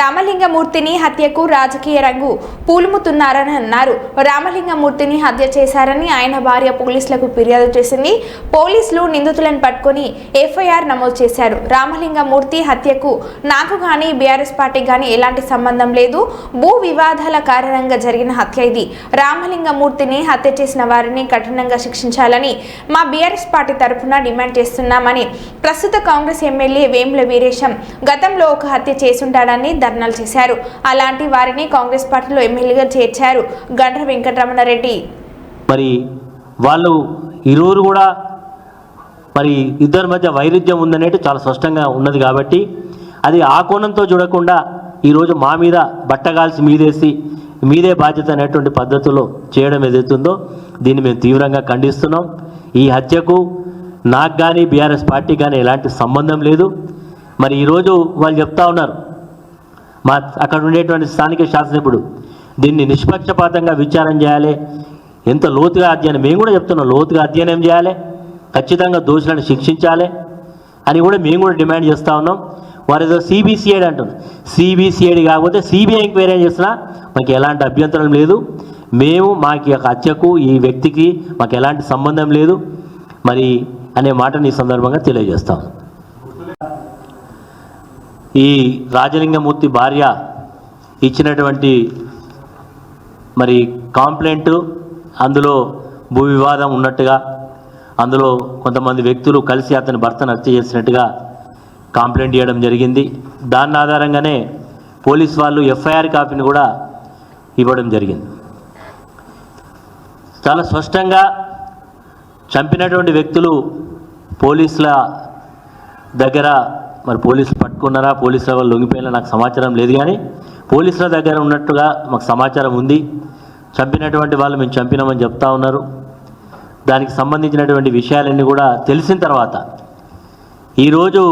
రామలింగమూర్తిని హత్యకు రాజకీయ రంగు పూలుముతున్నారని అన్నారు. రామలింగమూర్తిని హత్య చేశారని ఆయన భార్య పోలీసులకు ఫిర్యాదు చేసింది. పోలీసులు నిందితులను పట్టుకొని ఎఫ్ఐఆర్ నమోదు చేశారు. రామలింగమూర్తి హత్యకు నాకు కానీ బీఆర్ఎస్ పార్టీ కానీ ఎలాంటి సంబంధం లేదు. భూ వివాదాల కారణంగా జరిగిన హత్య ఇది. రామలింగమూర్తిని హత్య చేసిన వారిని కఠినంగా శిక్షించాలని మా బీఆర్ఎస్ పార్టీ తరఫున డిమాండ్ చేస్తున్నామని ప్రస్తుత కాంగ్రెస్ ఎమ్మెల్యే వేముల వీరేశం గతంలో ఒక హత్య చేసుంటాడని ధర్నాలు చేశారు. అలాంటి వారిని కాంగ్రెస్ పార్టీలో ఎమ్మెల్యేగా చేర్చారు గండ్ర వెంకటరమణారెడ్డి. మరి వాళ్ళు ఇరువురు కూడా మరి ఇద్దరి మధ్య వైరుధ్యం ఉందనేది చాలా స్పష్టంగా ఉన్నది కాబట్టి అది ఆ కోణంతో చూడకుండా ఈరోజు మా మీద బట్టగాల్సి మీదేసి మీదే బాధ్యత అనేటువంటి పద్ధతిలో చేయడం ఏదైతుందో దీన్ని మేము తీవ్రంగా ఖండిస్తున్నాం. ఈ హత్యకు నాకు కానీ బీఆర్ఎస్ పార్టీ కానీ ఎలాంటి సంబంధం లేదు. మరి ఈరోజు వాళ్ళు చెప్తా ఉన్నారు మా అక్కడ ఉండేటువంటి స్థానిక శాసనసభ్యుడు దీన్ని నిష్పక్షపాతంగా విచారం చేయాలి. ఎంత లోతుగా అధ్యయనం మేము కూడా చెప్తున్నాం లోతుగా అధ్యయనం చేయాలి. ఖచ్చితంగా దోషులను శిక్షించాలి అని కూడా మేము కూడా డిమాండ్ చేస్తూ ఉన్నాం. వారు ఏదో సిబిసిఐడి అంటున్నారు. సిబిసిఐడి కాకపోతే సిబిఐ ఎంక్వైరీ చేసినా మాకు ఎలాంటి అభ్యంతరం లేదు. మేము మాకు యొక్క హత్యకు ఈ వ్యక్తికి మాకు ఎలాంటి సంబంధం లేదు. మరి అనే మాటని ఈ సందర్భంగా తెలియజేస్తాం ఈ రాజలింగమూర్తి భార్య ఇచ్చినటువంటి మరి కాంప్లైంట్ అందులో భూ వివాదం ఉన్నట్టుగా అందులో కొంతమంది వ్యక్తులు కలిసి అతని భర్తను హత్య చేసినట్టుగా కాంప్లైంట్ ఇవ్వడం జరిగింది. దాని ఆధారంగానే పోలీస్ వాళ్ళు ఎఫ్ఐఆర్ కాపీని కూడా ఇవ్వడం జరిగింది. చాలా స్పష్టంగా చంపినటువంటి వ్యక్తులు పోలీసుల దగ్గర మరి పోలీసులు పట్టుకున్నారా? పోలీసుల వాళ్ళు లొంగిపోయినా? నాకు సమాచారం లేదు కానీ పోలీసుల దగ్గర ఉన్నట్టుగా మాకు సమాచారం ఉంది. చంపినటువంటి వాళ్ళు మేము చంపినామని చెప్తా ఉన్నారు. దానికి సంబంధించినటువంటి విషయాలన్నీ కూడా తెలిసిన తర్వాత ఈరోజు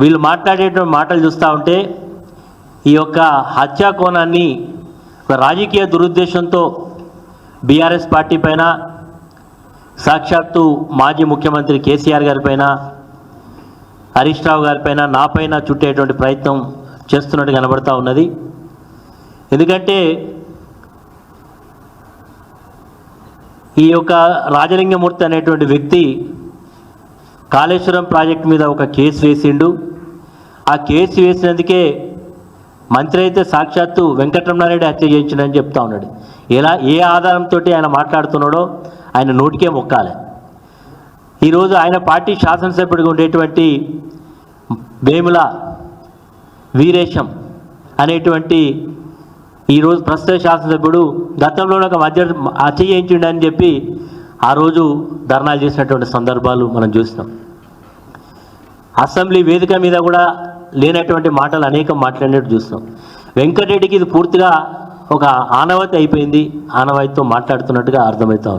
వీళ్ళు మాట్లాడేటువంటి మాటలు చూస్తూ ఉంటే ఈ యొక్క హత్యా కోణాన్ని ఒక రాజకీయ దురుద్దేశంతో బీఆర్ఎస్ పార్టీ పైన సాక్షాత్తు మాజీ ముఖ్యమంత్రి కేసీఆర్ గారిపైన హరీష్ రావు గారిపైన నాపైన నా పైన చుట్టేటువంటి ప్రయత్నం చేస్తున్నట్టు కనబడతా ఉన్నది. ఎందుకంటే ఈ యొక్క రాజలింగమూర్తి అనేటువంటి వ్యక్తి కాళేశ్వరం ప్రాజెక్టు మీద ఒక కేసు వేసిండు. ఆ కేసు వేసినందుకే మంత్రి అయితే సాక్షాత్తు వెంకటరమణారెడ్డి హత్య చేయించిండని చెప్తా ఉన్నాడు. ఎలా ఏ ఆధారంతో ఆయన మాట్లాడుతున్నాడో ఆయన నోటికే మొక్కాలి. ఈరోజు ఆయన పార్టీ శాసనసభ్యుడిగా ఉండేటువంటి వేముల వీరేశం అనేటువంటి ఈరోజు ప్రస్తుత శాసనసభ్యుడు గతంలో ఒక మధ్య హత్య చేయించిండని చెప్పి ఆ రోజు ధర్నాలు చేసినటువంటి సందర్భాలు మనం చూసినాం అసెంబ్లీ వేదిక మీద కూడా లేనటువంటి మాటలు అనేకం మాట్లాడినట్టు చూస్తాం. వెంకటరెడ్డికి ఇది పూర్తిగా ఒక ఆనవాయితీ అయిపోయింది. ఆనవాయితీతో మాట్లాడుతున్నట్టుగా అర్థమవుతా